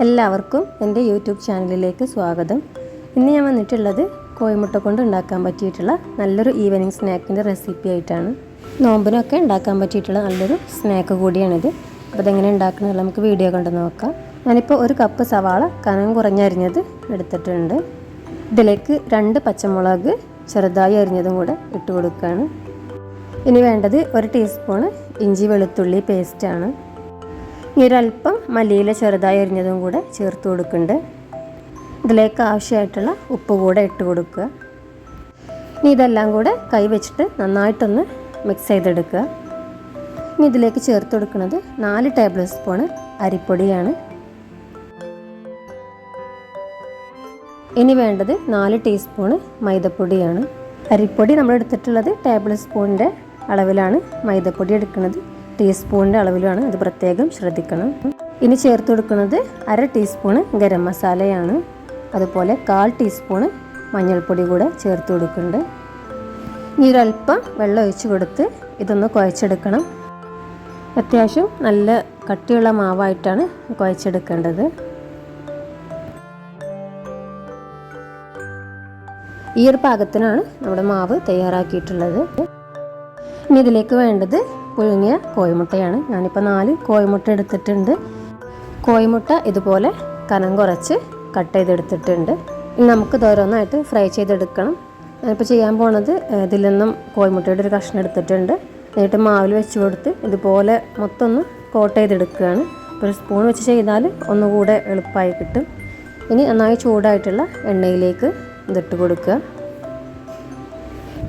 എല്ലാവർക്കും എന്റെ യൂട്യൂബ് ചാനലിലേക്ക് സ്വാഗതം. ഇന്ന് ഞാൻ വന്നിട്ടുള്ളത് കോഴിമുട്ട കൊണ്ട് ഉണ്ടാക്കാൻ പറ്റിയിട്ടുള്ള നല്ലൊരു ഈവനിങ് സ്നാക്കിന്റെ റെസിപ്പി ആയിട്ടാണ്. നോമ്പിനൊക്കെ ഉണ്ടാക്കാൻ പറ്റിയിട്ടുള്ള നല്ലൊരു സ്നാക്ക് കൂടിയാണിത്. അപ്പോൾ ഇതെങ്ങനെ ഉണ്ടാക്കണമെന്ന് നമുക്ക് വീഡിയോ കണ്ട് നോക്കാം. ഞാനിപ്പോൾ ഒരു കപ്പ് സവാള കനം കുറഞ്ഞരിഞ്ഞത് എടുത്തിട്ടുണ്ട്. ഇതിലേക്ക് രണ്ട് പച്ചമുളക് ചെറുതായി അരിഞ്ഞതും കൂടെ ഇട്ട് കൊടുക്കുകയാണ്. ഇനി വേണ്ടത് ഒരു ടീസ്പൂണ് ഇഞ്ചി വെളുത്തുള്ളി പേസ്റ്റാണ്. ഒരല്പം മല്ലിയില ചെറുതായി അരിഞ്ഞതും കൂടെ ചേർത്ത് കൊടുക്കുന്നുണ്ട്. ഇതിലേക്ക് ആവശ്യമായിട്ടുള്ള ഉപ്പ് കൂടെ ഇട്ട് കൊടുക്കുക. ഇനി ഇതെല്ലാം കൂടെ കൈ വെച്ചിട്ട് നന്നായിട്ടൊന്ന് മിക്സ് ചെയ്തെടുക്കുക. ഇനി ഇതിലേക്ക് ചേർത്ത് കൊടുക്കുന്നത് നാല് ടേബിൾ സ്പൂണ് അരിപ്പൊടിയാണ്. ഇനി വേണ്ടത് നാല് ടീസ്പൂണ് മൈദപ്പൊടിയാണ്. അരിപ്പൊടി നമ്മൾ എടുത്തിട്ടുള്ളത് ടേബിൾ സ്പൂണിന്റെ അളവിലാണ് മൈദപ്പൊടി എടുക്കുന്നത്. ടീസ്പൂണിന്റെ അളവിലാണ് അത് പ്രത്യേകം ശ്രദ്ധിക്കണം. ഇനി ചേർത്ത് കൊടുക്കുന്നത് അര ടീസ്പൂണ് ഗരം മസാലയാണ്. അതുപോലെ കാൽ ടീസ്പൂണ് മഞ്ഞൾപ്പൊടി കൂടെ ചേർത്ത് കൊടുക്കുന്നുണ്ട്. ഇനി ഒരല്പം വെള്ളം ഒഴിച്ച് കൊടുത്ത് ഇതൊന്ന് കുഴച്ചെടുക്കണം. അത്യാവശ്യം നല്ല കട്ടിയുള്ള മാവായിട്ടാണ് കുഴച്ചെടുക്കേണ്ടത്. ഈ ഒരു പാകത്തിനാണ് നമ്മുടെ മാവ് തയ്യാറാക്കിയിട്ടുള്ളത്. ഇനി ഇതിലേക്ക് വേണ്ടത് പുഴുങ്ങിയ കോഴിമുട്ടയാണ്. ഞാനിപ്പോൾ നാല് കോഴിമുട്ട എടുത്തിട്ടുണ്ട്. കോഴിമുട്ട ഇതുപോലെ കനം കുറച്ച് കട്ട് ചെയ്തെടുത്തിട്ടുണ്ട്. ഇനി നമുക്ക് ഓരോന്നായിട്ട് ഫ്രൈ ചെയ്തെടുക്കണം. ഞാനിപ്പോൾ ചെയ്യാൻ പോണത് ഇതിൽ നിന്നും കോഴിമുട്ടയുടെ ഒരു കഷ്ണം എടുത്തിട്ടുണ്ട്. എന്നിട്ട് മാവിൽ വെച്ച് കൊടുത്ത് ഇതുപോലെ മൊത്തം ഒന്ന് കോട്ട് ചെയ്തെടുക്കുകയാണ്. ഒരു സ്പൂൺ വെച്ച് ചെയ്താൽ ഒന്നുകൂടെ എളുപ്പമായി കിട്ടും. ഇനി നന്നായി ചൂടായിട്ടുള്ള എണ്ണയിലേക്ക് ഇതിട്ട് കൊടുക്കുക.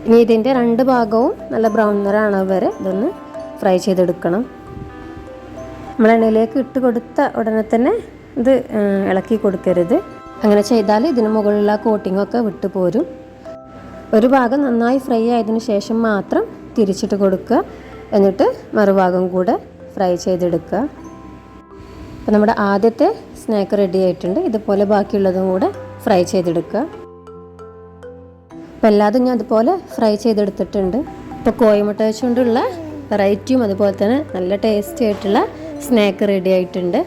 ഇനി ഇതിന്റെ രണ്ട് ഭാഗവും നല്ല ബ്രൗൺ നിറാണ് വരെ ഇതൊന്ന് ഫ്രൈ ചെയ്തെടുക്കണം. നമ്മൾ എണ്ണയിലേക്ക് ഇട്ട് കൊടുത്ത ഉടനെ തന്നെ ഇത് ഇളക്കി കൊടുക്കരുത്. അങ്ങനെ ചെയ്താൽ ഇതിന് മുകളിലുള്ള കോട്ടിങ്ങൊക്കെ വിട്ടു പോരും. ഒരു ഭാഗം നന്നായി ഫ്രൈ ആയതിനു ശേഷം മാത്രം തിരിച്ചിട്ട് കൊടുക്കുക. എന്നിട്ട് മറുഭാഗം കൂടെ ഫ്രൈ ചെയ്തെടുക്കുക. അപ്പോൾ നമ്മുടെ ആദ്യത്തെ സ്നാക്ക് റെഡി ആയിട്ടുണ്ട്. ഇതുപോലെ ബാക്കിയുള്ളതും കൂടെ ഫ്രൈ ചെയ്തെടുക്കുക. അപ്പോൾ എല്ലാതും ഞാൻ അതുപോലെ ഫ്രൈ ചെയ്തെടുത്തിട്ടുണ്ട്. ഇപ്പോൾ കോഴിമുട്ട വെച്ചുകൊണ്ടുള്ള വെറൈറ്റിയും അതുപോലെ തന്നെ നല്ല ടേസ്റ്റി ആയിട്ടുള്ള സ്നാക്ക് റെഡി ആയിട്ടുണ്ട്.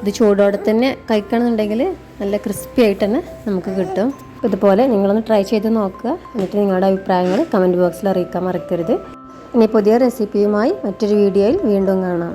ഇത് ചൂടോടെ തന്നെ കഴിക്കണമെന്നുണ്ടെങ്കിൽ നല്ല ക്രിസ്പി ആയിട്ട് തന്നെ നമുക്ക് കിട്ടും. ഇതുപോലെ നിങ്ങളൊന്ന് ട്രൈ ചെയ്ത് നോക്കുക. എന്നിട്ട് നിങ്ങളുടെ അഭിപ്രായങ്ങൾ കമന്റ് ബോക്സിൽ അറിയിക്കാൻ മറക്കരുത്. ഇനി പുതിയ റെസിപ്പിയുമായി മറ്റൊരു വീഡിയോയിൽ വീണ്ടും കാണാം.